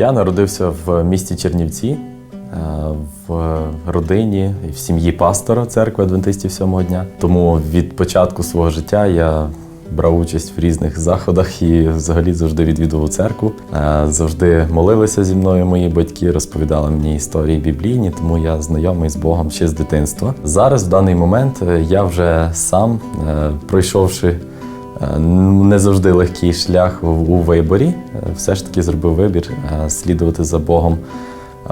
Я народився в місті Чернівці, е, в родині і в сім'ї пастора церкви адвентистів сьомого дня. Тому від початку свого життя я брав участь в різних заходах і взагалі завжди відвідував церкву. Е, Завжди молилися зі мною мої батьки, розповідали мені історії біблійні, тому я знайомий з Богом ще з дитинства. Зараз, в даний момент, е, я вже сам, пройшовши Не завжди легкий шлях у виборі. Е, Все ж таки зробив вибір е, слідувати за Богом е,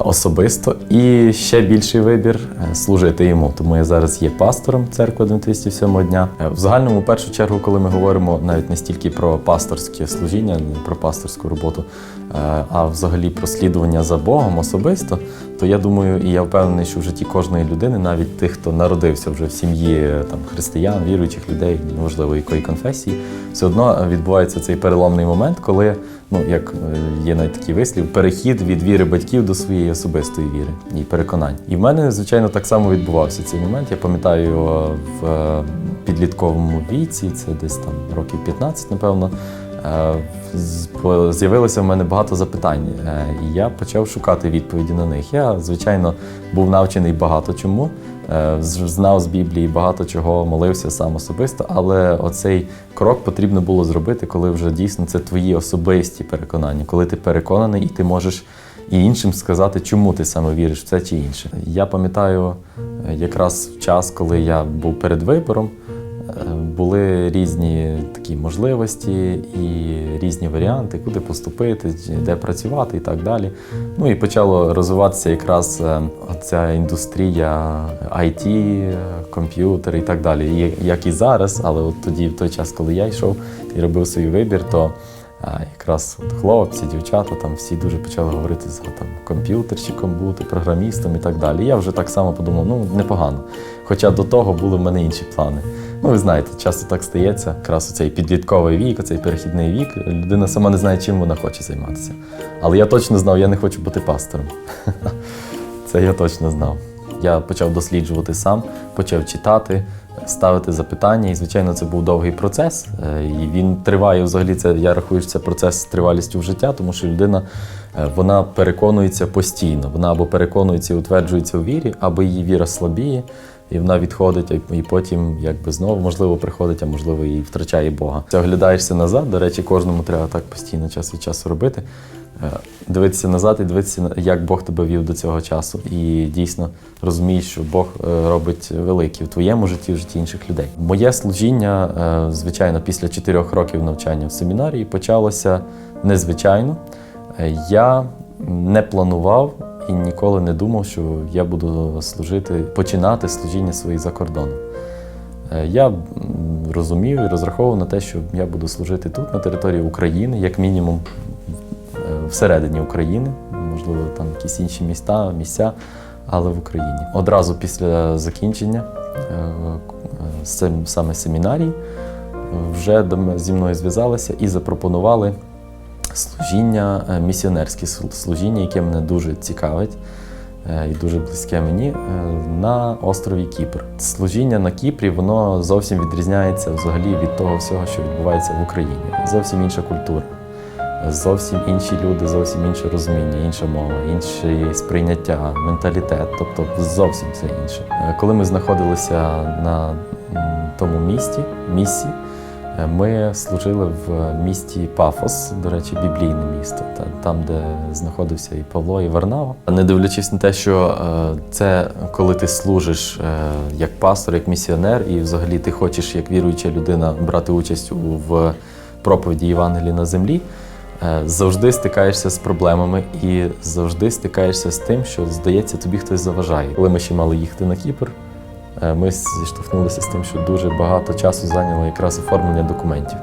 особисто і ще більший вибір е, служити йому. Тому я зараз є пастором церкви Адвентистів сьомого дня. Е, В загальному, в першу чергу, коли ми говоримо навіть не стільки про пасторське служіння, не про пасторську роботу, е, а взагалі про слідування за Богом особисто, то я думаю, і я впевнений, що в житті кожної людини, навіть тих, хто народився вже в сім'ї там християн, віруючих людей, неважливо якої конфесії, все одно відбувається цей переломний момент, коли, ну як е, є навіть такий вислів, перехід від віри батьків до своєї особистої віри і переконань. І в мене, звичайно, так само відбувався цей момент. Я пам'ятаю його в е, підлітковому віці, це десь там років 15, напевно. Е, З'явилося в мене багато запитань, і я почав шукати відповіді на них. Я, звичайно, був навчений багато чому, знав з Біблії багато чого, молився сам особисто, але оцей крок потрібно було зробити, коли вже дійсно це твої особисті переконання, коли ти переконаний і ти можеш і іншим сказати, чому ти саме віриш в це чи інше. Я пам'ятаю е, якраз час, коли я був перед вибором. Були різні такі можливості і різні варіанти, куди поступити, де працювати і так далі. Ну і почало розвиватися якраз е, ця індустрія IT, комп'ютери і так далі. Як і зараз, але от тоді, в той час, коли я йшов і робив свій вибір, то е, якраз от хлопці, дівчата, там всі дуже почали говорити за там комп'ютерщиком бути, програмістом і так далі. Я вже так само подумав, ну непогано. Хоча до того були в мене інші плани. Ну, ви знаєте, часто так стається. Якраз цей підлітковий вік, оцей перехідний вік. Людина сама не знає, чим вона хоче займатися. Але я точно знав, я не хочу бути пастором. Це я точно знав. Я почав досліджувати сам, почав читати, ставити запитання. І, звичайно, це був довгий процес. Е, І він триває взагалі. Це я рахую, що це процес з тривалістю в життя, тому що людина е, вона переконується постійно. Вона або переконується і утверджується у вірі, або її віра слабіє, і вона відходить, і- потім якби знову можливо приходить, а можливо і втрачає Бога. Ти оглядаєшся назад. До речі, кожному треба так постійно час від часу робити. Е, Дивитися назад і дивитися, як Бог тебе вів до цього часу. І дійсно розумієш, що Бог е, робить велике в твоєму житті, в житті інших людей. Моє служіння, е, звичайно, після чотирьох років навчання в семінарії почалося незвичайно. Я не планував і ніколи не думав, що я буду служити, починати служіння своє за кордоном. Е, Я розумів і розраховував на те, що я буду служити тут, на території України, як мінімум е, всередині України, можливо, там якісь інші міста, місця, але в Україні. Одразу після закінчення е, саме семінарії е, вже зі мною зв'язалися і запропонували служіння, е, місіонерське слу- служіння, яке мене дуже цікавить е, і дуже близьке мені, е, на острові Кіпр. Служіння на Кіпрі воно зовсім відрізняється взагалі від того всього, що відбувається в Україні. Зовсім інша культура. Зовсім інші люди, зовсім інше розуміння, інша мова, інше сприйняття, менталітет, тобто зовсім все інше. Коли ми знаходилися на тому місті, місці, ми служили в місті Пафос, до речі, біблійне місто, та- там, де знаходився і Павло, і Варнава. Не дивлячись на те, що е, це коли ти служиш е, як пастор, як місіонер, і взагалі ти хочеш, як віруюча людина, брати участь в проповіді Євангелії на землі. Е, Завжди стикаєшся з проблемами і завжди стикаєшся з тим, що здається, тобі хтось заважає. Коли ми ще мали їхати на Кіпр, ми зіштовхнулися з тим, що дуже багато часу зайняло якраз оформлення документів.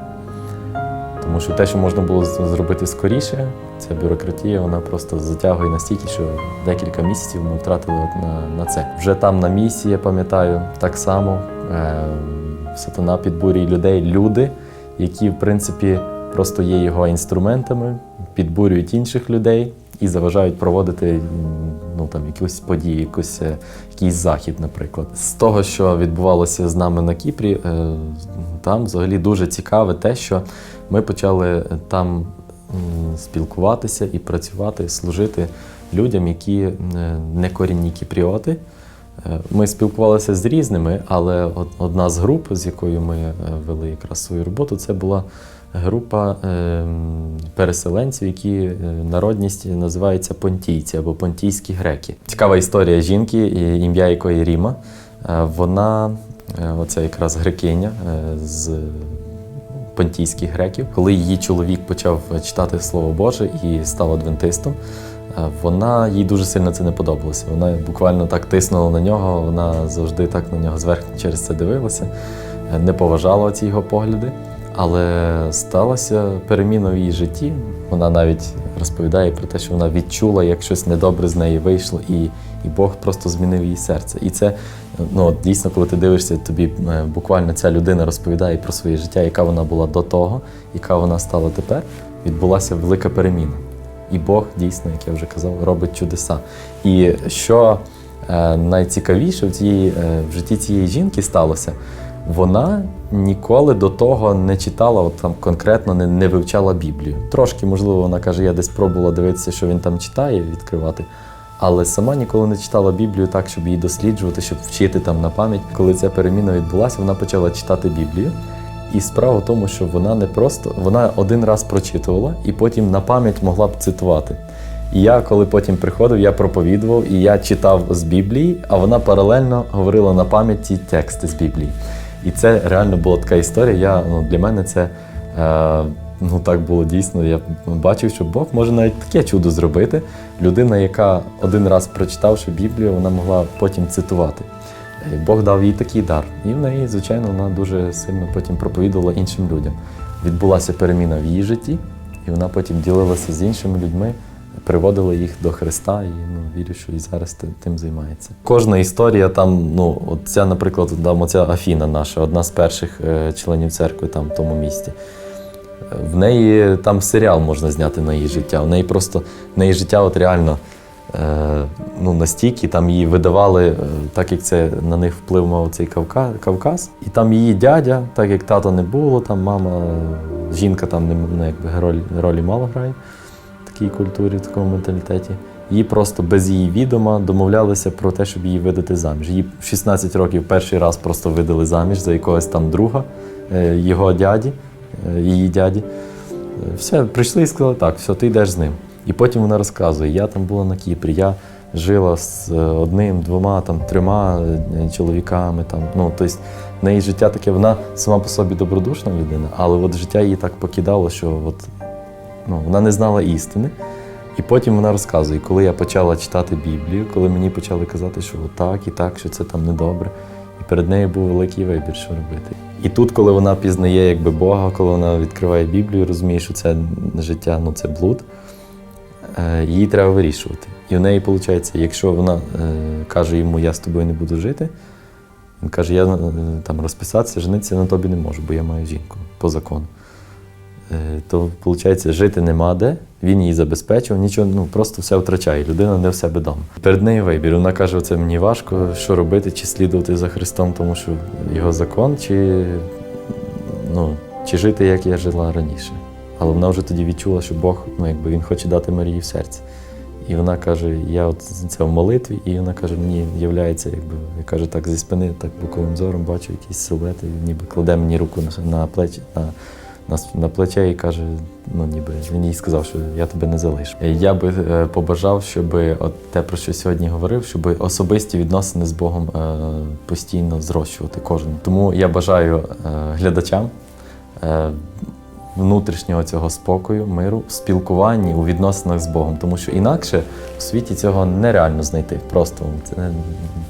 Тому що те, що можна було зробити скоріше, ця бюрократія, вона просто затягує настільки, що декілька місяців ми втратили на, на це. Вже там на місії, я пам'ятаю, так само е, сатана підбурює людей, люди, які, в принципі, просто є його інструментами, підбурюють інших людей і заважають проводити ну, там, якусь подію, якусь, е, якийсь захід, наприклад. З того, що відбувалося з нами на Кіпрі, е, там взагалі дуже цікаве те, що ми почали там спілкуватися і працювати, служити людям, які е, не корінні кіпріоти. Е, Ми спілкувалися з різними, але одна з груп, з якою ми е, вели якраз свою роботу, це була група е, переселенців, які е, народність називається понтійці або понтійські греки. Цікава історія жінки, ім'я якої Ріма. Е, Вона, е, оце якраз грекиня з понтійських греків, коли її чоловік почав читати Слово Боже і став адвентистом. Вона їй дуже сильно це не подобалося. Вона буквально так тиснула на нього, вона завжди так на нього зверху через це дивилася, не поважала ці його погляди. Але сталася переміна в її житті. Вона навіть розповідає про те, що вона відчула, як щось недобре з неї вийшло, і, і Бог просто змінив її серце. І це ну, дійсно, коли ти дивишся, тобі е, буквально ця людина розповідає про своє життя, яка вона була до того, яка вона стала тепер. Відбулася велика переміна. І Бог дійсно, як я вже казав, робить чудеса. І що е, найцікавіше в, цій, е, в житті цієї жінки сталося, вона ніколи до того не читала, от там конкретно не, не вивчала Біблію. Трошки, можливо, вона каже, я десь пробувала дивитися, що він там читає, відкривати. Але сама ніколи не читала Біблію так, щоб її досліджувати, щоб вчити там на пам'ять. Коли ця переміна відбулася, вона почала читати Біблію. І справа в тому, що вона не просто вона один раз прочитувала і потім на пам'ять могла б цитувати. І я, коли потім приходив, я проповідував і я читав з Біблії, а вона паралельно говорила на пам'ять ті тексти з Біблії. І це реально була така історія. Я, ну, для мене це е, ну, так було дійсно. Я бачив, що Бог може навіть таке чудо зробити. Людина, яка один раз прочитавши Біблію, вона могла потім цитувати. Е, Бог дав їй такий дар. І в неї, звичайно, вона дуже сильно потім проповідувала іншим людям. Відбулася переміна в її житті, і вона потім ділилася з іншими людьми, приводила їх до Христа, і ну, вірю, що і зараз тим займається. Кожна історія там, ну, от ця, наприклад, там оця Афіна наша, одна з перших е, членів церкви там в тому місті. В неї там серіал можна зняти на її життя. В неї просто в неї життя от реально е, ну, настільки там її видавали, е, так як це на них вплив мав цей Кавказ. І там її дядя, так як тата не було, там мама, жінка там не, не якби роль, ролі мало грає такій культурі, в такому менталітеті. Її просто без її відома домовлялися про те, щоб її видати заміж. Її в 16 років перший раз просто видали заміж за якогось там друга, е, його дяді, е, її дяді. Е, Все, прийшли і сказали, так, все, ти йдеш з ним. І потім вона розказує: я там була на Кіпрі, я жила з одним, двома, там, трьома чоловіками. Там, ну, тобто, в неї життя таке, вона сама по собі добродушна людина, але от життя її так покидало, що от, ну, вона не знала істини. І потім вона розказує, коли я почала читати Біблію, коли мені почали казати, що так і так, що це там недобре. І перед нею був великий вибір, що робити. І тут, коли вона пізнає якби Бога, коли вона відкриває Біблію, розуміє, що це життя, ну це блуд, е, її треба вирішувати. І в неї виходить, якщо вона е, каже йому, я з тобою не буду жити, він каже, я е, там розписатися, женитися на тобі не можу, бо я маю жінку по закону. Е, То виходить, жити нема де, він її забезпечив, нічого, ну просто все втрачає. Людина не в себе вдома. Перед нею вибір. Вона каже: це мені важко, що робити, чи слідувати за Христом, тому що його закон, чи, ну, чи жити, як я жила раніше. Але вона вже тоді відчула, що Бог, ну якби він хоче дати Марії в серці. І вона каже: я от це в молитві, і вона каже, мені являється, якби я кажу, так зі спини, так боковим зором бачу якісь силуети, ніби кладе мені руку на плечі. На, на, с- на плече і каже, ну ніби він їй сказав, що я тебе не залишу. Я би е, побажав, щоб от те, про що сьогодні говорив, щоб особисті відносини з Богом е, постійно зрощувати кожен. Тому я бажаю е, глядачам. Внутрішнього цього спокою, миру, спілкуванні, у відносинах з Богом, тому що інакше в світі цього нереально знайти. Просто це,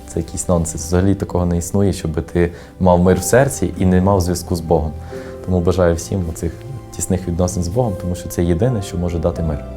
це якийсь нонсенс. Взагалі такого не існує, щоб ти мав мир в серці і не мав зв'язку з Богом. Тому бажаю всім цих тісних відносин з Богом, тому що це єдине, що може дати мир.